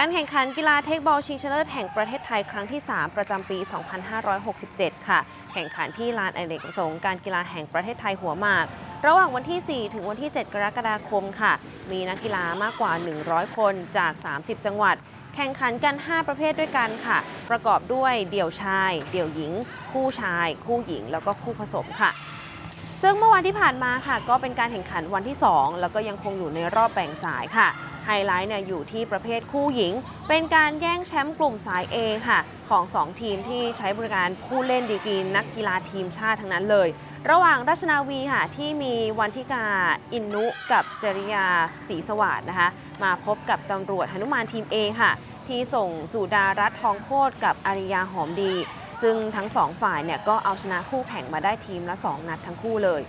การแข่งขันกีฬาเทคบอลชิงชนะเลิศแห่งประเทศไทยครั้งที่ 3 ประจำปี 2567 ค่ะ แข่งขันที่ลานอเนกประสงค์การกีฬาแห่งประเทศไทยหัวหมาก ระหว่างวันที่ 4 ถึงวันที่ 7 กรกฎาคมค่ะ มีนักกีฬามากกว่า 100 คนจาก 30 จังหวัด แข่งขันกัน 5 ประเภทด้วยกันค่ะ ประกอบด้วยเดี่ยวชาย เดี่ยวหญิง คู่ชาย คู่หญิง แล้วก็คู่ผสมค่ะซึ่งเมื่อวันที่ผ่านมาค่ะ ก็เป็นการแข่งขันวันที่ 2 แล้วก็ยังคงอยู่ในรอบแบ่งสายค่ะ ไฮไลท์เนี่ยอยู่ที่ประเภทคู่หญิง เป็นการแย่งแชมป์กลุ่มสาย A ค่ะ ของ 2 ทีมที่ใช้บริการผู้เล่นดีกรีนักกีฬาทีมชาติทั้งนั้นเลย ระหว่างราชนาวีค่ะ ที่มีวันทิกาอินนุกับจริยาศรีสวัสดนะคะ มาพบกับตำรวจหนุมานทีม A ค่ะ ที่ส่งสุดารัตน์ทองโคตรกับอาริยาหอมดี ซึ่งทั้งสองฝ่ายเนี่ยก็เอาชนะคู่แข่งมาได้ทีมละ 2 นัดทั้งคู่เลย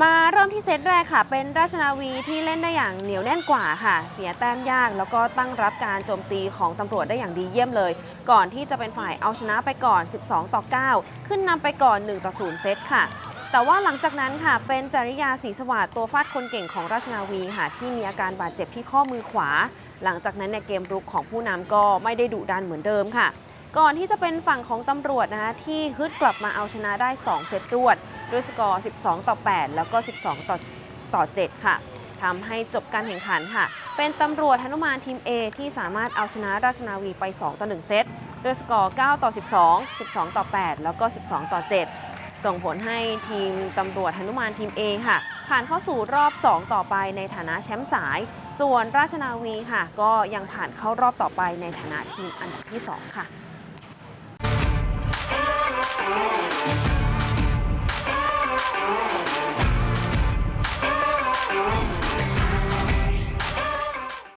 มาเริ่มที่เซตแรกค่ะ เป็นราชนาวีที่เล่นได้อย่างเหนียวแน่นกว่าค่ะ เสียแต้มยาก แล้วก็ตั้งรับการโจมตีของตำรวจได้อย่างดีเยี่ยมเลย ก่อนที่จะเป็นฝ่ายเอาชนะไปก่อน 12 ต่อ 9 ขึ้นนำไปก่อน 1 ต่อ 0 เซตค่ะ แต่ว่าหลังจากนั้นค่ะ เป็นจริยาศรีสวัสดิ์ตัวฟาดคนเก่งของราชนาวีค่ะ ที่มีอาการบาดเจ็บที่ข้อมือขวา หลังจากนั้นเนี่ยเกมรุกของผู้นำก็ไม่ได้ดุดันเหมือนเดิมค่ะ ก่อนที่จะเป็นฝั่งของตำรวจนะคะที่ฮึดกลับมาเอาชนะได้ 2 เซตรวด ด้วยสกอร์ 12 ต่อ 8 แล้วก็ 12 ต่อต่อ 7 ค่ะทำให้จบการแข่งขันค่ะ เป็นตำรวจหนุมานทีม A ที่สามารถเอาชนะราชนาวีไป 2 ต่อ 1 เซตด้วยสกอร์ 9 ต่อ 12 12 ต่อ 8 แล้วก็ 12 ต่อ 7 ส่งผลให้ทีมตำรวจหนุมานทีม A ค่ะ ผ่านเข้าสู่รอบ 2 ต่อไปในฐานะแชมป์สาย ส่วนราชนาวีค่ะ ก็ยังผ่านเข้ารอบต่อไปในฐานะทีมอันดับที่ 2 ค่ะ